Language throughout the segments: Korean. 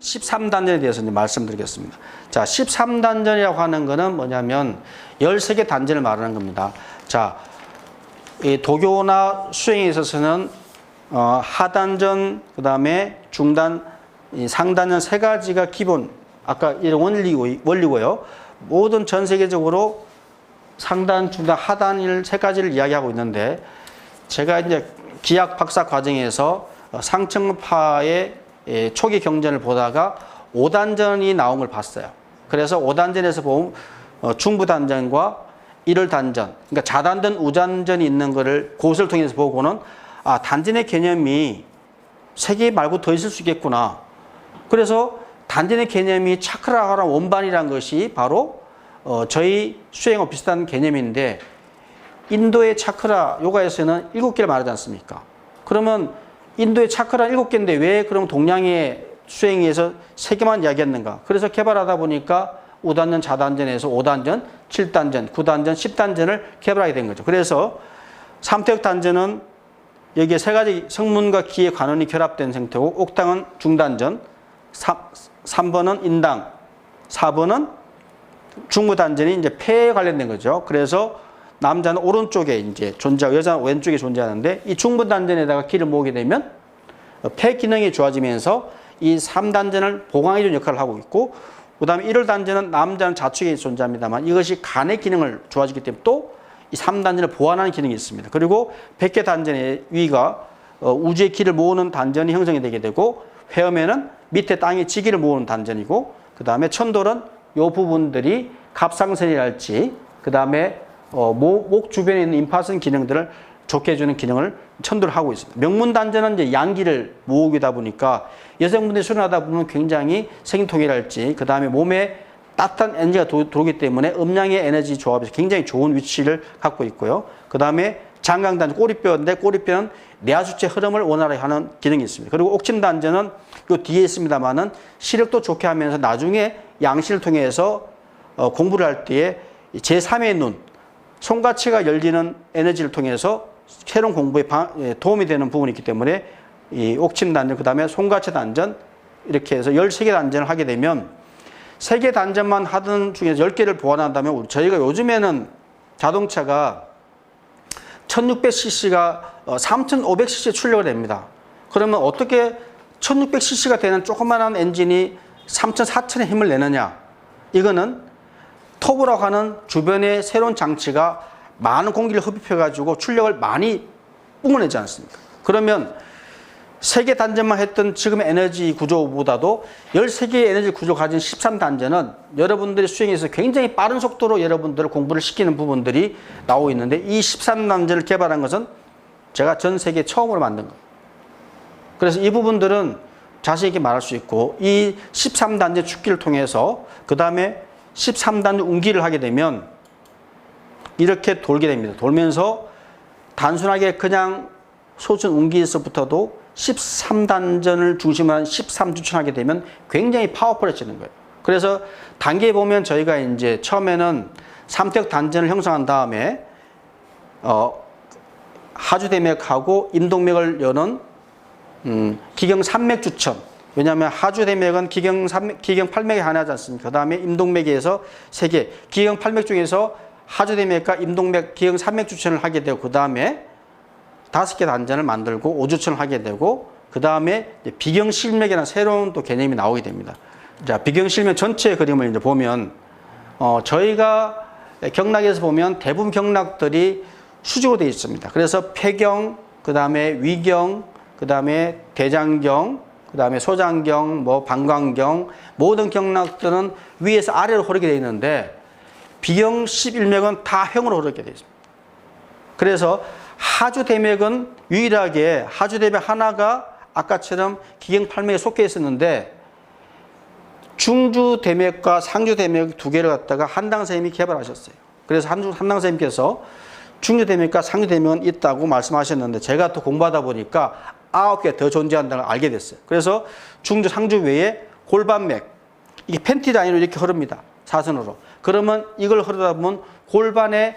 13단전에 대해서 이제 말씀드리겠습니다. 자, 13단전이라고 하는 거는 뭐냐면 13개 단전을 말하는 겁니다. 자, 이 도교나 수행에 있어서는 어, 하단전, 그 다음에 중단, 이 상단전 세 가지가 기본, 아까 이런 원리고, 원리고요. 모든 전 세계적으로 상단, 중단, 하단일 세 가지를 이야기하고 있는데 제가 이제 기약 박사 과정에서 어, 상층파의 예, 초기 경전을 보다가 5단전이 나온 걸 봤어요. 그래서 5단전에서 보면 어, 중부단전과 1월 단전, 그러니까 자단전, 우단전이 있는 거를 그것을 통해서 보고는 아, 단전의 개념이 세 개 말고 더 있을 수 있겠구나. 그래서 단전의 개념이 차크라하라 원반이라는 것이 바로 어, 저희 수행과 비슷한 개념인데 인도의 차크라 요가에서는 일곱 개를 말하지 않습니까? 그러면 인도의 차크라 일곱 개인데 왜 그럼 동양의 수행에서 세 개만 이야기했는가? 그래서 개발하다 보니까 5단전, 자단전에서 5단전, 7단전, 9단전, 10단전을 개발하게 된 거죠. 그래서 삼태역 단전은 여기에 세 가지 성문과 기의 관원이 결합된 상태고 옥당은 중단전, 3, 번은 인당, 4번은 중부단전이 이제 폐에 관련된 거죠. 그래서 남자는 오른쪽에 이제 존재하고 여자는 왼쪽에 존재하는데 이 중부단전에다가 기를 모으게 되면 폐 기능이 좋아지면서 이 3단전을 보강해주는 역할을 하고 있고 그 다음에 1월 단전은 남자는 좌측에 존재합니다만 이것이 간의 기능을 좋아지기 때문에 또 이 3단전을 보완하는 기능이 있습니다. 그리고 100개 단전의 위가 어, 우주의 기를 모으는 단전이 형성이 되게 되고 회음에는 밑에 땅의 지기를 모으는 단전이고 그 다음에 천돌은 요 부분들이 갑상선이랄지 그 다음에 어, 목, 목 주변에 있는 임파선 기능들을 좋게 해주는 기능을 천도를 하고 있습니다. 명문 단전은 이제 양기를 모으기다 보니까 여성분들이 수련하다 보면 굉장히 생통이랄지 그 다음에 몸에 따뜻한 에너지가 도, 들어오기 때문에 음양의 에너지 조합에서 굉장히 좋은 위치를 갖고 있고요. 그 다음에 장강단전 꼬리뼈인데 꼬리뼈는 내하수체 흐름을 원활하게 하는 기능이 있습니다. 그리고 옥침단전은 요 뒤에 있습니다만은 시력도 좋게 하면서 나중에 양실을 통해서 어, 공부를 할 때에 제3의 눈, 손가치가 열리는 에너지를 통해서 새로운 공부에 방- 예, 도움이 되는 부분이 있기 때문에 이 옥침 단전, 그 다음에 손가치 단전 이렇게 해서 13개 단전을 하게 되면 세개 단전만 하던 중에서 10개를 보완한다면 저희가 요즘에는 자동차가 1600cc가 3500cc 출력을 됩니다. 그러면 어떻게 1600cc가 되는 조그만한 엔진이 3000, 4000의 힘을 내느냐? 이거는 터보라고 하는 주변의 새로운 장치가 많은 공기를 흡입해가지고 출력을 많이 뿜어내지 않습니까? 그러면 세 개 단전만 했던 지금의 에너지 구조보다도 13개의 에너지 구조 가진 13단전은 여러분들이 수행에서 굉장히 빠른 속도로 여러분들을 공부를 시키는 부분들이 나오고 있는데 이 13단전을 개발한 것은 제가 전 세계 처음으로 만든 거예요. 그래서 이 부분들은 있게 말할 수 있고 이 13단계 축기를 통해서 그 다음에 13단계 운기를 하게 되면 이렇게 돌게 됩니다. 돌면서 단순하게 그냥 소sun 운기에서부터도 13단전을 중심으로 한 13주천 하게 되면 굉장히 파워풀해지는 거예요. 그래서 단계 보면 저희가 이제 처음에는 삼택 단전을 형성한 다음에 어, 하주대맥하고 임동맥을 여는 음, 기경 산맥 주천. 왜냐하면 하주대맥은 기경 산맥, 기경 팔맥에 하나지 않습니까? 그 다음에 임동맥에서 세 개. 기경 팔맥 중에서 하주대맥과 임동맥, 기경 산맥주천을 하게 되고, 그 다음에 다섯 개 단전을 만들고 오주천을 하게 되고, 그 다음에 비경 실맥이라는 새로운 또 개념이 나오게 됩니다. 자, 비경 실맥 전체 그림을 이제 보면, 어, 저희가 경락에서 보면 대부분 경락들이 수직으로 되어 있습니다. 그래서 폐경, 그 다음에 위경, 그 다음에 대장경, 그 다음에 소장경, 뭐 방광경, 모든 경락들은 위에서 아래로 흐르게 되어 있는데 비경 11맥은 다 형으로 흐르게 되어 있습니다. 그래서 하주 대맥은 유일하게 하주 대맥 하나가 아까처럼 기경 8맥에 속해 있었는데 중주 대맥과 상주 대맥 두 개를 갖다가 한당 선생님이 개발하셨어요. 그래서 한당 선생님께서 중주 대맥과 상주 대맥은 있다고 말씀하셨는데 제가 또 공부하다 보니까 아홉 개 더 존재한다는 걸 알게 됐어요. 그래서 중주, 상주 외에 골반맥 이게 팬티 라인으로 이렇게 흐릅니다. 사선으로. 그러면 이걸 흐르다 보면 골반에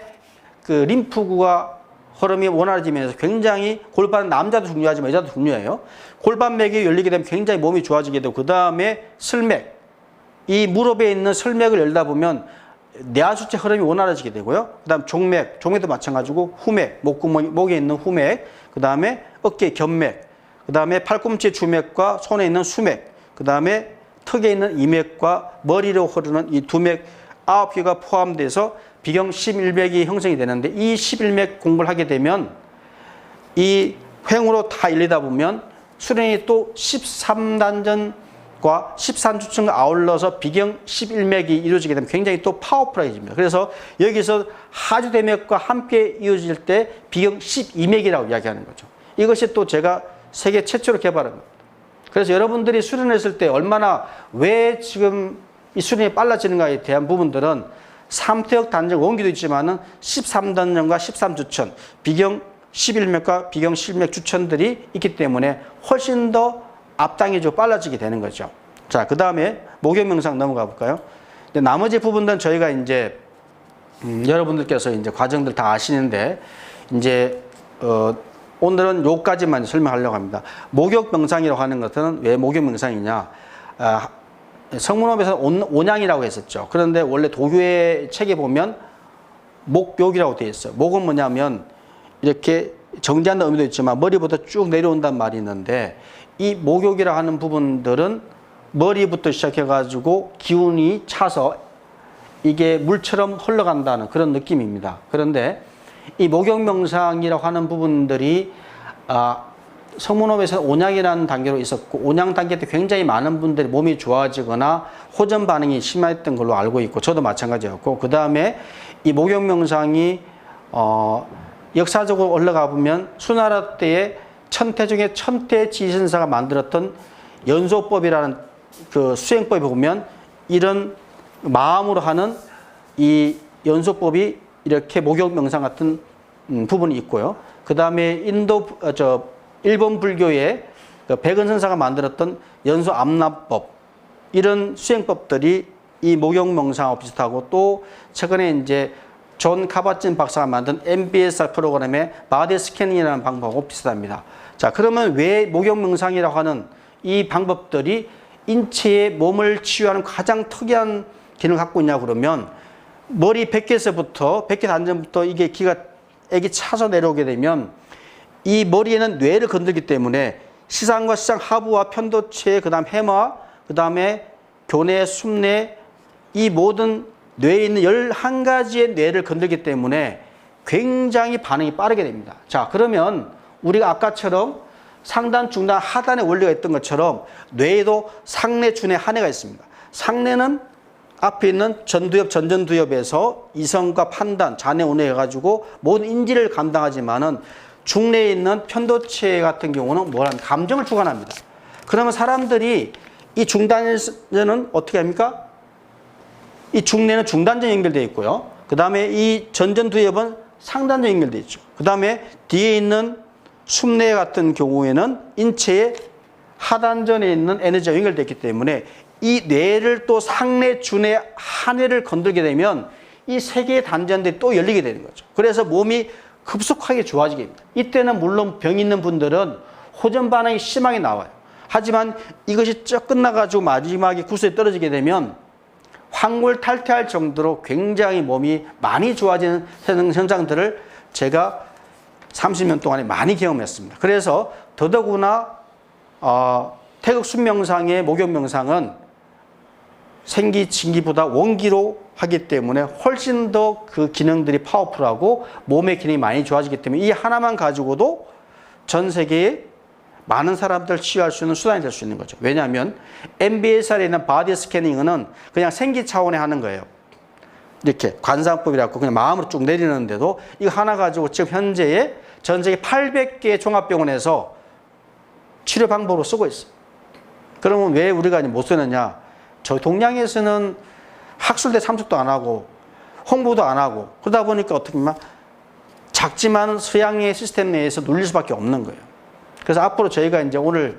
그 림프구가 흐름이 원활해지면서 굉장히 골반 남자도 중요하지만 여자도 중요해요. 골반맥이 열리게 되면 굉장히 몸이 좋아지게 되고 그 다음에 슬맥 이 무릎에 있는 슬맥을 열다 보면 뇌하수체 흐름이 원활해지게 되고요. 그 다음 종맥, 종맥도 마찬가지고 후맥, 목구멍 목에 있는 후맥, 그 다음에 어깨 견맥, 그 다음에 팔꿈치 주맥과 손에 있는 수맥, 그 다음에 턱에 있는 이맥과 머리로 흐르는 이 두맥 아홉 개가 포함돼서 비경 11맥이 형성이 되는데 이 11맥 공부를 하게 되면 이 횡으로 다 열리다 보면 수련이 또 13단전과 13주층과 아울러서 비경 11맥이 이루어지게 되면 굉장히 또 파워풀해집니다. 그래서 여기서 하주대맥과 함께 이어질 때 비경 12맥이라고 이야기하는 거죠. 이것이 또 제가 세계 최초로 개발한 겁니다. 그래서 여러분들이 수련했을 때 얼마나 왜 지금 이 수련이 빨라지는가에 대한 부분들은 삼태역 단정 원기도 있지만은 13단정과 13주천, 비경 11맥과 비경 11맥 주천들이 있기 때문에 훨씬 더 앞당겨져 빨라지게 되는 거죠. 자, 그 다음에 목욕 명상 넘어가 볼까요? 나머지 부분들은 저희가 이제 음, 여러분들께서 이제 과정들 다 아시는데 이제 어, 오늘은 요까지만 설명하려고 합니다. 목욕 명상이라고 하는 것은 왜 목욕 명상이냐? 아, 성문업에서 온- 온양이라고 했었죠. 그런데 원래 도교의 책에 보면 목욕이라고 되어 있어요. 목은 뭐냐면 이렇게 정지한다는 의미도 있지만 머리부터 쭉 내려온다는 말이 있는데 이 목욕이라 하는 부분들은 머리부터 시작해가지고 기운이 차서 이게 물처럼 흘러간다는 그런 느낌입니다. 그런데 이 목욕 명상이라고 하는 부분들이 아, 성문업에서 온양이라는 단계로 있었고 온양 단계 때 굉장히 많은 분들이 몸이 좋아지거나 호전 반응이 심했던 걸로 알고 있고 저도 마찬가지였고 그 다음에 이 목욕 명상이 어, 역사적으로 올라가 보면 수나라 때에 천태 중에 천태 지신사가 만들었던 연소법이라는 그 수행법에 보면 이런 마음으로 하는 이 연소법이 이렇게 목욕 명상 같은 음, 부분이 있고요. 그 다음에 인도 어, 저 일본 불교의 그 백은 선사가 만들었던 연소 암납법 이런 수행법들이 이 목욕 명상하고 비슷하고 또 최근에 이제 존 카바진 박사가 만든 MBSR 프로그램의 바디 스캐닝이라는 방법하고 비슷합니다. 자, 그러면 왜 목욕 명상이라고 하는 이 방법들이 인체의 몸을 치유하는 가장 특이한 기능을 갖고 있냐 그러면 머리 백개에서부터 백개 단전부터 이게 기가 액이 차서 내려오게 되면 이 머리에는 뇌를 건들기 때문에 시상과 시상 하부와 편도체 그 다음 해마 그 다음에 교내 숨내 이 모든 뇌에 있는 11가지의 뇌를 건들기 때문에 굉장히 반응이 빠르게 됩니다. 자, 그러면 우리가 아까처럼 상단, 중단, 하단의 원리가 있던 것처럼 뇌에도 상내, 중내, 하내가 있습니다. 상내는 앞에 있는 전두엽, 전전두엽에서 이성과 판단, 잔해, 운해 해가지고 모든 인지를 감당하지만은 중내에 있는 편도체 같은 경우는 뭐라는 감정을 주관합니다. 그러면 사람들이 이 중단에는 어떻게 합니까? 이 중내는 중단전 연결되어 있고요. 그 다음에 이 전전두엽은 상단전 연결되어 있죠. 그 다음에 뒤에 있는 숨내 같은 경우에는 인체의 하단전에 있는 에너지가 연결되어 있기 때문에 이 뇌를 또 상내, 중내, 하내를 건들게 되면 이 세 개의 단전들이 또 열리게 되는 거죠. 그래서 몸이 급속하게 좋아지게 됩니다. 이때는 물론 병 있는 분들은 호전 반응이 심하게 나와요. 하지만 이것이 쭉 끝나가지고 마지막에 구슬에 떨어지게 되면 황골 탈퇴할 정도로 굉장히 몸이 많이 좋아지는 현상들을 제가 30년 동안에 많이 경험했습니다. 그래서 더더구나 어, 태극 순명상의 목욕 명상은 생기 진기보다 원기로 하기 때문에 훨씬 더 그 기능들이 파워풀하고 몸의 기능이 많이 좋아지기 때문에 이 하나만 가지고도 전 세계에 많은 사람들 치유할 수 있는 수단이 될 수 있는 거죠. 왜냐하면 MBSR에 있는 바디 스캐닝은 그냥 생기 차원에 하는 거예요. 이렇게 관상법이라고 그냥 마음으로 쭉 내리는데도 이거 하나 가지고 지금 현재에 전 세계 800개 종합병원에서 치료 방법으로 쓰고 있어요. 그러면 왜 우리가 못 쓰느냐? 저 동양에서는 학술대 참석도 안 하고 홍보도 안 하고 그러다 보니까 어떻게 보면 작지만 서양의 시스템 내에서 눌릴 수밖에 없는 거예요. 그래서 앞으로 저희가 이제 오늘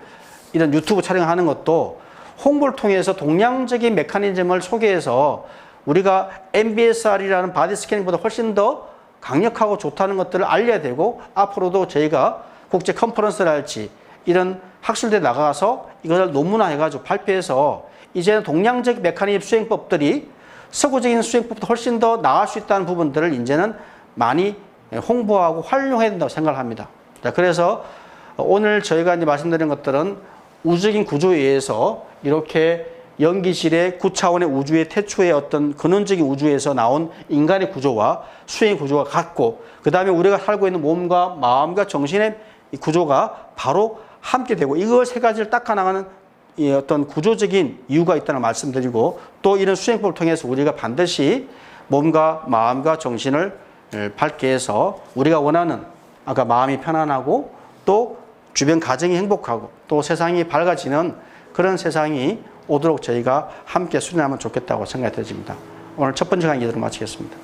이런 유튜브 촬영하는 것도 홍보를 통해서 동양적인 메커니즘을 소개해서 우리가 MBSR이라는 바디 스캐닝보다 훨씬 더 강력하고 좋다는 것들을 알려야 되고 앞으로도 저희가 국제 컨퍼런스를 할지 이런 학술대 나가서 이것을 논문화해가지고 발표해서 이제는 동양적 메커니즘 수행법들이 서구적인 수행법도 훨씬 더 나을 수 있다는 부분들을 이제는 많이 홍보하고 활용해야 된다고 생각을 합니다. 자, 그래서 오늘 저희가 이제 말씀드린 것들은 우주적인 구조에 의해서 이렇게 연기실의 9차원의 우주의 태초의 어떤 근원적인 우주에서 나온 인간의 구조와 수행의 구조가 같고 그 다음에 우리가 살고 있는 몸과 마음과 정신의 이 구조가 바로 함께 되고 이걸 세 가지를 닦아나가는 이 어떤 구조적인 이유가 있다는 말씀드리고 또 이런 수행법을 통해서 우리가 반드시 몸과 마음과 정신을 밝게 해서 우리가 원하는 아까 마음이 편안하고 또 주변 가정이 행복하고 또 세상이 밝아지는 그런 세상이 오도록 저희가 함께 수련하면 좋겠다고 생각이 들어집니다. 오늘 첫 번째 강의 이대로 마치겠습니다.